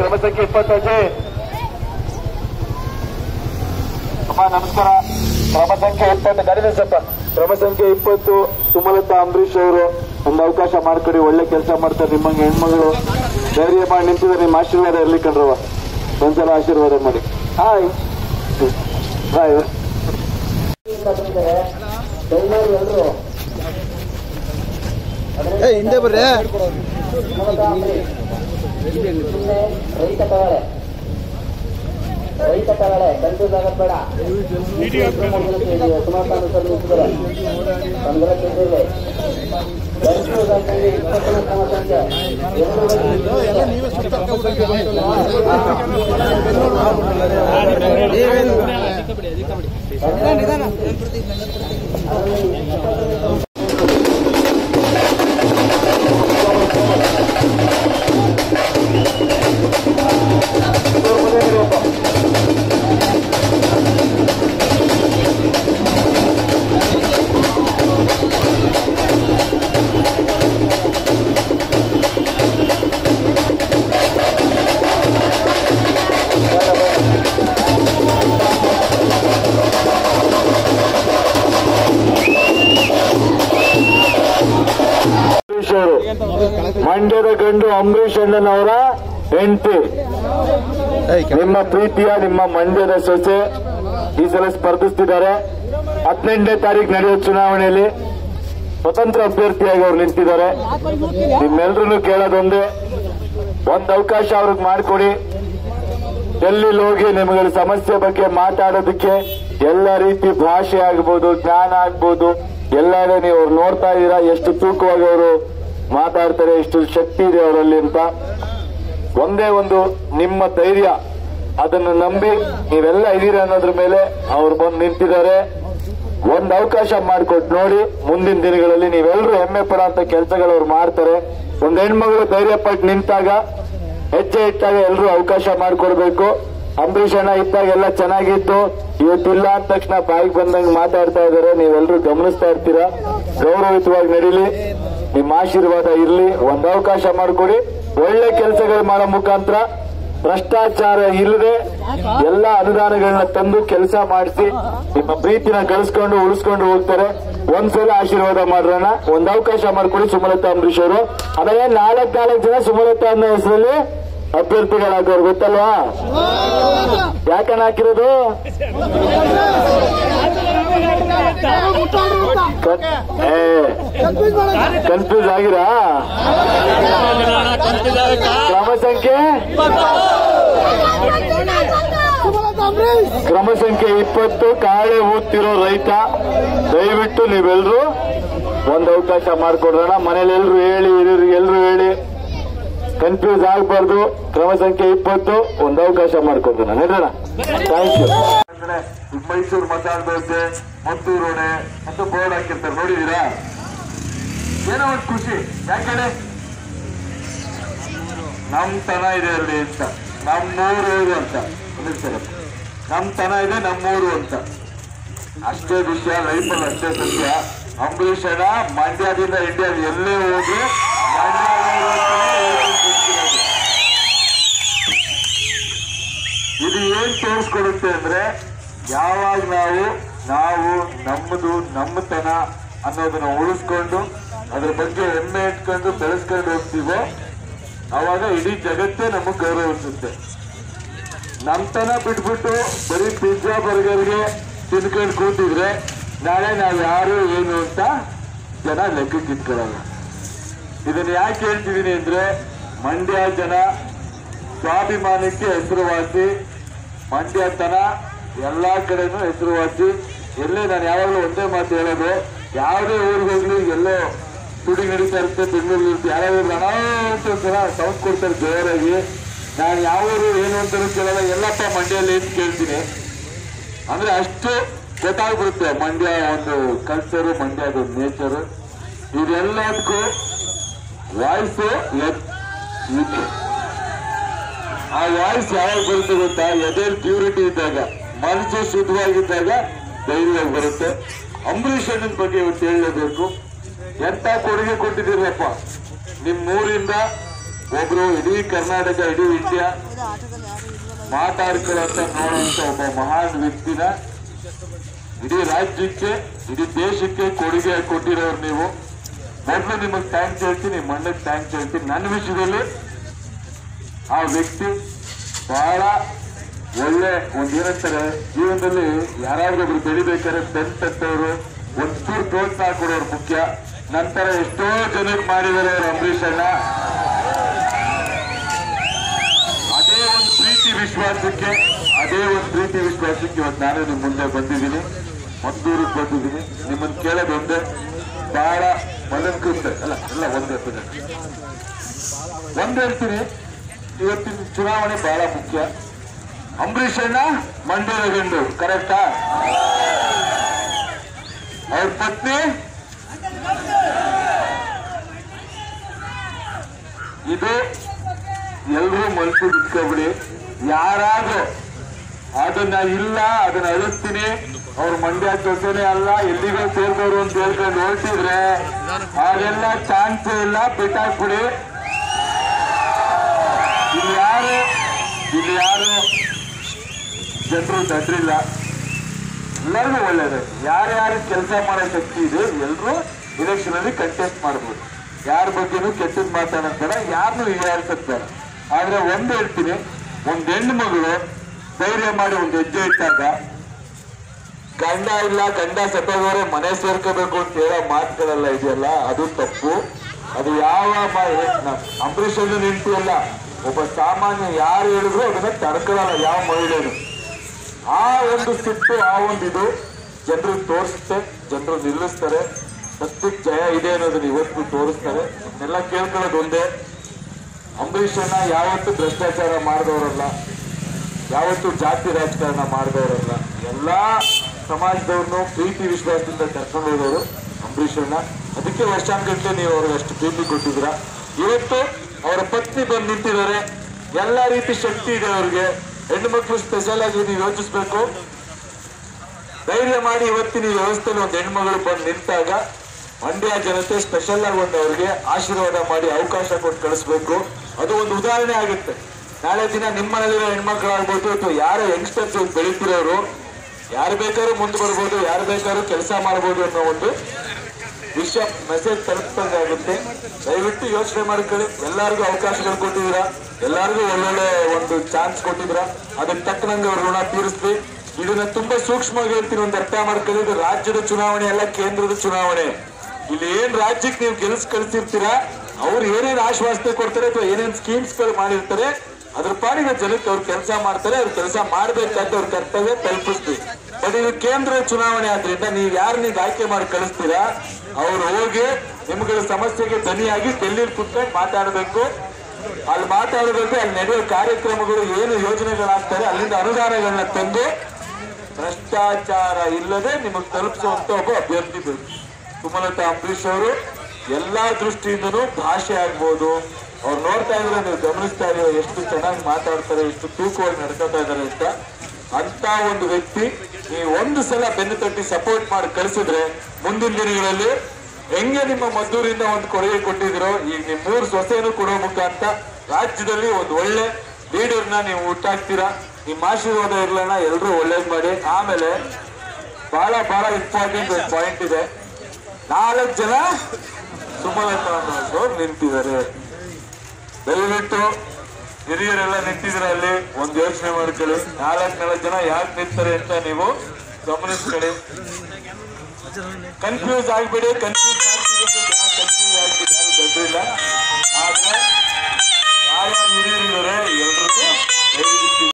ಕ್ರಮ ಸಂಖ್ಯೆ ಇಪ್ಪತ್ತೈದು. ಅಮ್ಮ, ನಮಸ್ಕಾರ. ಕ್ರಮ ಸಂಖ್ಯೆ ಇಪ್ಪತ್ತು ಗಾಡಿ ನಿಲ್ಸಪ್ಪ ಕ್ರಮ ಸಂಖ್ಯೆ ಇಪ್ಪತ್ತು, ಸುಮಲತಾ ಅಂಬರೀಶ್ ಅವರು ಒಂದು ಅವಕಾಶ ಮಾಡ್ಕೊಡಿ, ಒಳ್ಳೆ ಕೆಲಸ ಮಾಡ್ತಾರೆ ನಿಮ್ಮಂಗೆ ಹೆಣ್ಮಗಳು. ಧೈರ್ಯ ಮಾಡಿ ನಿಂತಿದ್ರೆ ನಿಮ್ಮ ಆಶೀರ್ವಾದ ಇರ್ಲಿ ಕಣ್ರವ ಒಂದ್ಸಲ ಆಶೀರ್ವಾದ ಮಾಡಿ. ಹಾಯ್ ಹಾಯ್ ಹಿಂದೆ ಬರ್ರಿ. ರೈತ ತಗೊಳ್ಳೆ ರೈತ ತಗೊಳ್ಳೆ ಕನ್ಫ್ಯೂಸ್ ಆಗದ್ ಬೇಡ ಸುಮಾರು ಸರ್ ನಿಂತಿದ್ದಾರೆ ಒಂದರ ಕೇಳಿದ್ರೆ ಕನ್ಫ್ಯೂಸ್ ಆಗ್ತದೆ ಇಪ್ಪತ್ತನೇ ಕ್ರಮ ಸಂಖ್ಯೆ ಮಂಡ್ಯದ ಗಂಡು ಅಂಬರೀಶ್ ಅಣ್ಣನವರ ಹೆಂಡತಿ. ನಿಮ್ಮ ಪ್ರೀತಿಯ ನಿಮ್ಮ ಮಂಡ್ಯದ ಸೊಸೆ ಈ ಸಲ ಸ್ಪರ್ಧಿಸ್ತಿದ್ದಾರೆ. ಹದಿನೆಂಟನೇ ತಾರೀಕು ನಡೆಯುವ ಚುನಾವಣೆಯಲ್ಲಿ ಸ್ವತಂತ್ರ ಅಭ್ಯರ್ಥಿಯಾಗಿ ಅವ್ರು ನಿಂತಿದ್ದಾರೆ. ನಿಮ್ಮೆಲ್ರೂ ಕೇಳೋದೊಂದೇ. ಒಂದು ಅವಕಾಶ ಅವ್ರಿಗೆ ಮಾಡಿಕೊಡಿ. ಡೆಲ್ಲಿಲಿ ಹೋಗಿ ನಿಮಗೆ ಸಮಸ್ಯೆ ಬಗ್ಗೆ ಮಾತಾಡೋದಕ್ಕೆ ಎಲ್ಲ ರೀತಿ ಭಾಷೆ ಆಗ್ಬೋದು, ಜ್ಞಾನ ಆಗ್ಬೋದು. ಎಲ್ಲಾರು ನೀವು ಅವ್ರು ನೋಡ್ತಾ ಇದ್ದೀರಾ, ಎಷ್ಟು ತೂಕವಾಗಿ ಅವರು ಮಾತಾಡ್ತಾರೆ ಎಷ್ಟು ಶಕ್ತಿ ಇದೆ ಅವರಲ್ಲಿ ಅಂತ. ಒಂದೇ ಒಂದು ನಿಮ್ಮ ಧೈರ್ಯ. ಅದನ್ನು ನಂಬಿ ನೀವೆಲ್ಲ ಇದೀರ ಅನ್ನೋದ್ರ ಮೇಲೆ ಅವ್ರು ಬಂದು ನಿಂತಿದ್ದಾರೆ. ಒಂದು ಅವಕಾಶ ಮಾಡಿಕೊಟ್ಟು ನೋಡಿ, ಮುಂದಿನ ದಿನಗಳಲ್ಲಿ ನೀವೆಲ್ಲರೂ ಹೆಮ್ಮೆ ಪಡೋಂತ ಕೆಲಸಗಳು ಅವ್ರು ಮಾಡ್ತಾರೆ. ಒಂದು ಹೆಣ್ಮಗಳು ಧೈರ್ಯ ಪಟ್ಟು ನಿಂತಾಗ ಹೆಜ್ಜೆ ಇಟ್ಟಾಗ ಎಲ್ಲರೂ ಅವಕಾಶ ಮಾಡಿಕೊಡ್ಬೇಕು. ಅಂಬರೀಷ್ ಅಣ್ಣ ಇದ್ದಾಗ ಎಲ್ಲ ಚೆನ್ನಾಗಿತ್ತು. ಇವತ್ತಿಲ್ಲ ಅಂದ ತಕ್ಷಣ ಬಾಯಿಗೆ ಬಂದಂಗೆ ಮಾತಾಡ್ತಾ ಇದಾರೆ ನೀವೆಲ್ಲರೂ ಗಮನಿಸ್ತಾ ಇರ್ತೀರಾ? ಗೌರವಯುತವಾಗಿ ನಡೀಲಿ. ನಿಮ್ಮ ಆಶೀರ್ವಾದ ಇರಲಿ, ಒಂದು ಅವಕಾಶ ಮಾಡಿಕೊಡಿ. ಒಳ್ಳೆ ಕೆಲಸಗಳು ಮಾಡೋ ಮುಖಾಂತರ ಭ್ರಷ್ಟಾಚಾರ ಇಲ್ಲದೆ ಎಲ್ಲ ಅನುದಾನಗಳನ್ನ ತಂದು ಕೆಲಸ ಮಾಡಿಸಿ, ನಿಮ್ಮ ಪ್ರೀತಿನ ಗಳಿಸ್ಕೊಂಡು ಉಳಿಸ್ಕೊಂಡು ಹೋಗ್ತಾರೆ. ಒಂದ್ಸಲ ಆಶೀರ್ವಾದ ಮಾಡೋಣ ಒಂದ್ ಅವಕಾಶ ಮಾಡ್ಕೊಡಿ ಸುಮಲತಾ ಅಂಬರೀಶ್ ಅವರು. ಅದೇ ನಾಲ್ಕು ನಾಲ್ಕು ಜನ ಸುಮಲತಾ ಅನ್ನೋ ಹೆಸರಲ್ಲಿ ಅಭ್ಯರ್ಥಿಗಳಾಗೋರು ಗೊತ್ತಲ್ವಾ? ಯಾಕಣ್ಣ ಹಾಕಿರೋದು? ಕನ್ಫ್ಯೂಸ್ ಆಗಿರಾ ಕ್ರಮ ಸಂಖ್ಯೆ ಕ್ರಮ ಸಂಖ್ಯೆ ಇಪ್ಪತ್ತು ಕಾಳೆ ಓದ್ತಿರೋ ರೈತ. ದಯವಿಟ್ಟು ನೀವೆಲ್ಲರೂ ಒಂದು ಅವಕಾಶ ಮಾಡಿಕೊಡ್ರೋಣ. ಮನೇಲಿ ಎಲ್ರು ಹೇಳಿ ಹಿರಿಯರಿಗೆ ಎಲ್ರು ಹೇಳಿ. ಕನ್ಫ್ಯೂಸ್ ಆಗಬಾರ್ದು. ಕ್ರಮ ಸಂಖ್ಯೆ ಇಪ್ಪತ್ತು ಒಂದು ಅವಕಾಶ ಮಾಡಿಕೊಡ್ರೋಣ. ಹೇಳೋಣ ಥ್ಯಾಂಕ್ ಯು ಮೈಸೂರು ದೋಸೆ ರೋಣೆ ಮತ್ತು ಬೋರ್ಡ್ ಹಾಕಿರ್ತಾರೆ ನೋಡಿದೀರಾ ಏನೋ ಒಂದು ಖುಷಿ. ಯಾಕಡೆ? ನಮ್ಮ ತನ ಇದೆ ಅಲ್ಲಿ ಅಂತ. ನಮ್ಮೂರು ಅಂತ. ಅಂದಿರ್ತಾರೆ ನಮ್ ತನ ಇದೆ, ನಮ್ಮೂರು ಅಂತ. ಅಷ್ಟೇ ವಿಷಯ ಲೈಫಲ್ಲಿ ಅಷ್ಟೇ ಸತ್ಯ. ಅಂಬರೀಷ್ ಅಣ್ಣ, ಮಂಡ್ಯದಿಂದ ಇಂಡಿಯಾ ಎಲ್ಲೇ ಹೋಗಿ ಇದು ಏನ್ ತೋರಿಸ್ಕೊಡುತ್ತೆ ಅಂದ್ರೆ, ಯಾವಾಗ ನಾವು ನಾವು ನಮ್ಮದು ನಮ್ಮತನ ಅನ್ನೋದನ್ನ ಉಳಿಸ್ಕೊಂಡು ಅದ್ರ ಬಗ್ಗೆ ಹೆಮ್ಮೆ ಇಟ್ಕೊಂಡು ಬೆಳೆಸ್ಕೊಂಡು ಹೋಗ್ತೀವೋ, ಅವಾಗ ಇಡೀ ಜಗತ್ತೇ ನಮಗ್ ಗೌರವಿಸುತ್ತೆ. ನಮ್ತನ ಬಿಟ್ಬಿಟ್ಟು ಬರೀ ಪಿಜ್ಜಾ, ಬರ್ಗರ್ಗೆ ತಿನ್ಕೊಂಡು ಕೂತಿದ್ರೆ ನಾಳೆ ನಾವು ಯಾರು, ಏನು ಅಂತ ಜನ ಲೆಕ್ಕಕ್ಕೆ ಇಟ್ಕೊಳ್ಳಲ್ಲ. ಇದನ್ನ ಯಾಕೆ ಹೇಳ್ತಿದೀನಿ ಅಂದ್ರೆ, ಮಂಡ್ಯ ಜನ ಸ್ವಾಭಿಮಾನಕ್ಕೆ ಹೆಸರುವಾಸಿ ಮಂಡ್ಯತನ ಎಲ್ಲಾ ಕಡೆನೂ ಹೆಸರುವಾಸಿ ಎಲ್ಲೇ ನಾನು ಯಾವಾಗಲೂ ಒಂದೇ ಮಾತು ಹೇಳೋದು, ಯಾವುದೇ ಊರಿಗೆ ಹೋಗ್ಲಿ, ಎಲ್ಲೋ ತುಡಿ ನಡೀತಾ ಇರುತ್ತೆ ಬೆಂಗಳೂರು ಇರುತ್ತೆ, ಯಾರಾದ್ರೂ ಅಂತ ಒಂಥರ ಸೌಂಡ್ ಕೊಡ್ತಾರೆ ಜೋರಾಗಿ. ನಾನು ಯಾವ ಊರು, ಏನು ಅಂತ ಕೇಳಲ್ಲ, ಎಲ್ಲಪ್ಪ ಮಂಡ್ಯಲ್ಲಿ ಅಂತ ಕೇಳ್ತೀನಿ. ಅಂದ್ರೆ ಅಷ್ಟು ಗೊತ್ತಾಗ್ಬಿಡುತ್ತೆ, ಮಂಡ್ಯ ಒಂದು ಕಲ್ಚರು ಮಂಡ್ಯದ ನೇಚರು ಇದೆಲ್ಲದಕ್ಕೂ ವಾಯ್ಸು ಆ ವಾಯ್ಸ್ ಯಾವಾಗ ಬರುತ್ತೆ ಗೊತ್ತಾ? ಎದೆ ಪ್ಯೂರಿಟಿ ಇದ್ದಾಗ. ಮನಸ್ಸು ಶುದ್ಧವಾಗಿದ್ದಾಗ ಧೈರ್ಯ ಬರುತ್ತೆ. ಅಂಬರೀಷ್ ಅಣ್ಣನ ಬಗ್ಗೆ ಇವತ್ತು ಹೇಳಲೇಬೇಕು. ಎಂತ ಕೊಡುಗೆ ಕೊಟ್ಟಿದ್ದೀರಪ್ಪ? ನಿಮ್ಮೂರಿಂದ ಒಬ್ರು ಇಡೀ ಕರ್ನಾಟಕ, ಇಡೀ ಇಂಡಿಯಾ ಮಾತಾಡ್ಕೊಳ್ಳಂತ ನೋಡುವಂತ ಒಬ್ಬ ಮಹಾನ್ ವ್ಯಕ್ತಿನ ಇಡೀ ರಾಜ್ಯಕ್ಕೆ, ಇಡೀ ದೇಶಕ್ಕೆ ಕೊಡುಗೆ ಕೊಟ್ಟಿರೋರು ನೀವು. ಮೊದಲು ನಿಮಗೆ ಥ್ಯಾಂಕ್ಸ್ ಹೇಳ್ತೀನಿ ಮಣ್ಣಕ್ಕೆ ಥ್ಯಾಂಕ್ಸ್ ಹೇಳ್ತೀನಿ. ನನ್ನ ವಿಷಯದಲ್ಲಿ ಆ ವ್ಯಕ್ತಿ ಬಹಳ ಒಳ್ಳೆ ಒಂದ್ ಏನಂತಾರೆ, ಜೀವನದಲ್ಲಿ ಯಾರಾದ್ರೂ ಒಬ್ರು ಬೆಳಿಬೇಕಾದ್ರೆ ಬೆನ್ ತಟ್ಟವರು ಒಂಚೂರು ಪ್ರೋತ್ಸಾಹ ಕೊಡೋರು ಮುಖ್ಯ. ನಂತರ ಎಷ್ಟೋ ಜನಕ್ಕೆ ಮಾಡಿದ್ದಾರೆ ಅವರು ಅಂಬರೀಷ್ ಅಣ್ಣ. ಅದೇ ಒಂದು ಪ್ರೀತಿ ವಿಶ್ವಾಸಕ್ಕೆ, ಅದೇ ಒಂದು ಪ್ರೀತಿ ವಿಶ್ವಾಸಕ್ಕೆ ಇವತ್ತು ನಾನು ನಿಮ್ ಮುಂದೆ ಬಂದಿದ್ದೀನಿ. ಮದ್ದೂರಿಗೆ ಬಂದಿದ್ದೀನಿ. ನಿಮ್ಮನ್ನು ಕೇಳೋದು ಒಂದೇ. ಬಹಳ ಮಲಂಕುತ್ತೆ ಅಲ್ಲ, ಎಲ್ಲ ಒಂದು ಒಂದ್ ಹೇಳ್ತೀನಿ. ಇವತ್ತಿನ ಚುನಾವಣೆ ಬಹಳ ಮುಖ್ಯ. ಅಂಬರೀಷ್ ಅಣ್ಣ, ಮಂಡ್ಯದ ಗಂಡು, ಕರೆಕ್ಟಾ? ಅವ್ರ ಪತ್ನಿ? ಇದು ಎಲ್ರೂ ಮನಸ್ಸು ಇಟ್ಕೊಬಿಡಿ ಯಾರಾದ್ರೂ ಅದನ್ನ ಇಲ್ಲ, ಅದನ್ನ ಅಳಿಸ್ತೀನಿ. ಅವ್ರ ಮಂಡ್ಯ ಜೊತೆನೆ ಅಲ್ಲ, ಎಲ್ಲಿಗೋ ಸೇರ್ದವ್ರು ಅಂತ ಹೇಳ್ಕೊಂಡು ಹೊರಟಿದ್ರೆ ಅದೆಲ್ಲ ಚಾನ್ಸ್ ಇಲ್ಲ, ಬಿಟ್ಟಾಕ್ಬಿಡಿ. ಇಲ್ಲಿ ಯಾರು? ಇಲ್ಲಿ ಯಾರು? ಜನರು ದಡ್ರಿಲ್ಲ ಎಲ್ಲರಿಗೂ ಒಳ್ಳೇದು. ಯಾರ್ಯಾರು ಕೆಲಸ ಮಾಡೋ ಶಕ್ತಿ ಇದೆ ಎಲ್ಲರೂ ಎಲೆಕ್ಷನ್ ಅಲ್ಲಿ ಕಂಟೆಸ್ಟ್ ಮಾಡ್ಬೋದು. ಯಾರ ಬಗ್ಗೆನೂ ಕೆಟ್ಟದ್ ಮಾತಾಡೋಣ ಯಾರನ್ನೂ ಹೀಗಾರಿಸ್ತಾರೆ ಆದರೆ ಒಂದ್ ಹೇಳ್ತೀನಿ, ಒಂದು ಹೆಣ್ಣು ಮಗಳು ಧೈರ್ಯ ಮಾಡಿ ಒಂದು ಹೆಜ್ಜೆ ಇಟ್ಟಾಗ, ಗಂಡ ಇಲ್ಲ, ಗಂಡ ಸತ್ತೋದವರೇ ಮನೆ ಸೇರ್ಕೋಬೇಕು ಅಂತ ಹೇಳೋ ಮಾತುಗಳೆಲ್ಲ ಇದೆಯಲ್ಲ, ಅದು ತಪ್ಪು. ಅದು ಯಾವ ಅಂಬರೀಷ್ ಅನ್ನು ನಿಂತು ಅಲ್ಲ ಒಬ್ಬ ಸಾಮಾನ್ಯ ಯಾರು ಹೇಳಿದ್ರು ಅದನ್ನ ತಡ್ಕೊಳ್ಳಲ್ಲ, ಯಾವ ಮಹಿಳೆನು ಆ ಒಂದು ಸಿಟ್ಟು, ಆ ಒಂದು ಇದು ಜನರು ತೋರಿಸುತ್ತೆ ಜನರು ನಿಲ್ಲಿಸ್ತಾರೆ. ಸತ್ಯಕ್ಕೆ ಜಯ ಇದೆ ಅನ್ನೋದನ್ನ ಇವತ್ತು ತೋರಿಸ್ತಾರೆ. ಎಲ್ಲ ಕೇಳ್ಕೊಳ್ಳೋದು ಒಂದೇ. ಅಂಬರೀಷ್ ಅಣ್ಣ ಯಾವತ್ತು ಭ್ರಷ್ಟಾಚಾರ ಮಾಡಿದವರಲ್ಲ. ಯಾವತ್ತು ಜಾತಿ ರಾಜಕಾರಣ ಮಾಡಿದವರಲ್ಲ. ಎಲ್ಲ ಸಮಾಜದವ್ರನ್ನು ಪ್ರೀತಿ ವಿಶ್ವಾಸದಿಂದ ಕರ್ಕೊಂಡು ಹೋದವರು ಅಂಬರೀಷ್ ಅಣ್ಣ. ಅದಕ್ಕೆ ವರ್ಷಾನ್ಗಟ್ಟಲೆ ನೀವು ಅವ್ರಿಗೆ ಅಷ್ಟು ಪ್ರೀತಿ ಕೊಟ್ಟಿದ್ರ ಇವತ್ತು ಅವರ ಪತ್ನಿ ಬಂದು ನಿಂತಿದ್ದಾರೆ. ಎಲ್ಲ ರೀತಿ ಶಕ್ತಿ ಇದೆ ಅವ್ರಿಗೆ. ಹೆಣ್ಣು ಮಕ್ಕಳು ಸ್ಪೆಷಲ್ ಆಗಿ ನೀವು ಯೋಚಿಸ್ಬೇಕು. ಧೈರ್ಯ ಮಾಡಿ ಇವತ್ತಿನ ವ್ಯವಸ್ಥೆಯಲ್ಲಿ ಒಂದು ಹೆಣ್ಮಗಳು ಬಂದು ನಿಂತಾಗ ಮಂಡ್ಯ ಜನತೆ ಸ್ಪೆಷಲ್ ಆಗಿ ಒಂದು ಅವರಿಗೆ ಆಶೀರ್ವಾದ ಮಾಡಿ ಅವಕಾಶ ಕೊಟ್ಟು ಕಳಿಸ್ಬೇಕು. ಅದು ಒಂದು ಉದಾಹರಣೆ ಆಗುತ್ತೆ. ನಾಳೆ ದಿನ ನಿಮ್ಮ ಹೆಣ್ಮಕ್ಳು ಹೆಣ್ಮಕ್ಳಾಗ್ಬೋದು ಅಥವಾ ಯಾರೋ ಯಂಗ್ಸ್ಟರ್ಸ್ ಬೆಳೀತಿರೋರು, ಯಾರು ಬೇಕಾದ್ರೂ ಮುಂದೆ ಬರ್ಬೋದು, ಯಾರು ಬೇಕಾದ್ರೂ ಕೆಲಸ ಮಾಡ್ಬೋದು ಅನ್ನೋ ಒಂದು ವಿಷಯ ಮೆಸೇಜ್ ತಲುಪಿದಂಗಾಗುತ್ತೆ. ದಯವಿಟ್ಟು ಯೋಚನೆ ಮಾಡ್ಕೊಳ್ಳಿ. ಎಲ್ಲರಿಗೂ ಅವಕಾಶಗಳು ಕೊಟ್ಟಿದ್ದೀರಾ? ಎಲ್ಲರಿಗೂ ಒಳ್ಳೊಳ್ಳೆ ಒಂದು ಚಾನ್ಸ್ ಕೊಟ್ಟಿದ್ರ. ಅದಕ್ಕೆ ತಕ್ಕನಂಗೆ ಅವ್ರ ಋಣ ತೀರಿಸ್ತೀವಿ ಇದನ್ನ ತುಂಬಾ ಸೂಕ್ಷ್ಮವಾಗಿ ಹೇಳ್ತೀನಿ ಒಂದು ಅರ್ಥ ಮಾಡ್ಕೊಳ್ಳಿ. ಇದು ರಾಜ್ಯದ ಚುನಾವಣೆ ಅಲ್ಲ, ಕೇಂದ್ರದ ಚುನಾವಣೆ. ಇಲ್ಲಿ ಏನ್ ರಾಜ್ಯಕ್ಕೆ ನೀವು ಗೆಲ್ಸ್ ಕಳಿಸಿರ್ತೀರಾ, ಅವ್ರು ಏನೇನ್ ಆಶ್ವಾಸನೆ ಕೊಡ್ತಾರೆ ಅಥವಾ ಏನೇನ್ ಸ್ಕೀಮ್ಸ್ಗಳು ಮಾಡಿರ್ತಾರೆ, ಅದ್ರ ಪಾಡಿನ ಜನಕ್ಕೆ ಅವ್ರು ಕೆಲಸ ಮಾಡ್ತಾರೆ, ಅವ್ರ ಕೆಲಸ ಮಾಡ್ಬೇಕಂತ ಅವ್ರ ಕರ್ತವ್ಯ ತಲುಪಿಸ್ತೀವಿ ಬಟ್ ಇದು ಕೇಂದ್ರ ಚುನಾವಣೆ ಆದ್ರಿಂದ ನೀವು ಯಾರು ನೀವು ಆಯ್ಕೆ ಮಾಡಿ ಕಳಿಸ್ತೀರಾ, ಅವ್ರು ಹೋಗಿ ನಿಮ್ಗಳ ಸಮಸ್ಯೆಗೆ ಧ್ವನಿಯಾಗಿ ಡೆಲ್ಲಿ ಕುತ್ಕೊಂಡು ಮಾತಾಡಬೇಕು. ಅಲ್ಲಿ ಮಾತಾಡಬೇಕು ಅಲ್ಲಿ ನಡೆಯೋ ಕಾರ್ಯಕ್ರಮಗಳು ಏನು ಯೋಜನೆಗಳಾಗ್ತಾರೆ, ಅಲ್ಲಿಂದ ಅನುದಾನಗಳನ್ನ ತಂದು ಭ್ರಷ್ಟಾಚಾರ ಇಲ್ಲದೆ ನಿಮಗೆ ತಲುಪಿಸುವಂತ ಒಬ್ಬ ಅಭ್ಯರ್ಥಿ ಬೇಕು. ಸುಮಲತಾ ಅಂಬರೀಶ್ ಅವರು ಎಲ್ಲಾ ದೃಷ್ಟಿಯಿಂದನೂ ಭಾಷೆ ಆಗ್ಬೋದು. ಅವ್ರು ನೋಡ್ತಾ ಇದ್ರೆ ನೀವು ಗಮನಿಸ್ತಾ ಇದೀವ ಎಷ್ಟು ಚೆನ್ನಾಗಿ ಮಾತಾಡ್ತಾರೆ, ಎಷ್ಟು ತೂಕವಾಗಿ ನಡ್ಕೊತಾ ಇದ್ದಾರೆ ಅಂತ. ಅಂತ ಒಂದು ವ್ಯಕ್ತಿ, ನೀವು ಒಂದು ಸಲ ಬೆನ್ನು ತಟ್ಟಿ ಸಪೋರ್ಟ್ ಮಾಡಿ ಕಳಿಸಿದ್ರೆ ಮುಂದಿನ ದಿನಗಳಲ್ಲಿ ಹೆಂಗೆ ನಿಮ್ಮ ಮದ್ದೂರಿಂದ ಒಂದು ಕೊಡುಗೆ ಕೊಟ್ಟಿದ್ರು ಈಗ ನಿಮ್ಮ ಮೂರು ಸೊಸೆಯನ್ನು ಕೊಡೋ ಮುಖಾಂತರ ರಾಜ್ಯದಲ್ಲಿ ಒಂದು ಒಳ್ಳೆ ಲೀಡರ್ನ ನೀವು ಹುಟ್ಟಾಕ್ತೀರಾ? ನಿಮ್ಮ ಆಶೀರ್ವಾದ ಇರ್ಲಣ್ಣ ಎಲ್ಲರೂ ಒಳ್ಳೇದ್ ಮಾಡಿ. ಆಮೇಲೆ ಬಹಳ ಬಹಳ ಇಂಪಾರ್ಟೆಂಟ್ ಒಂದು ಪಾಯಿಂಟ್ ಇದೆ. ನಾಲ್ಕು ಜನ ಸುಮಲತಾ ನಿಂತಿದ್ದಾರೆ. ದಯವಿಟ್ಟು ಹಿರಿಯರೆಲ್ಲ ನಿಂತಿದ್ರೆ ಅಲ್ಲಿ? ಒಂದು ಯೋಚನೆ ಮಾಡ್ಕೊಳ್ಳಿ. ನಾಲ್ಕು ನಾಲ್ಕು ಜನ ಯಾಕೆ ನಿಂತಾರೆ ಅಂತ ನೀವು ಗಮನಿಸ್ಕೊಳ್ಳಿ. ಕನ್ಫ್ಯೂಸ್ ಆಗ್ಬೇಡಿ ಕನ್ಫ್ಯೂಸ್ ಇಲ್ಲ ಆದರೆ ಯಾರ್ಯಾರು ಹಿರಿಯರಿದ್ದಾರೆ ಎಲ್ಲರಿಗೂ ದಯವಿಟ್ಟು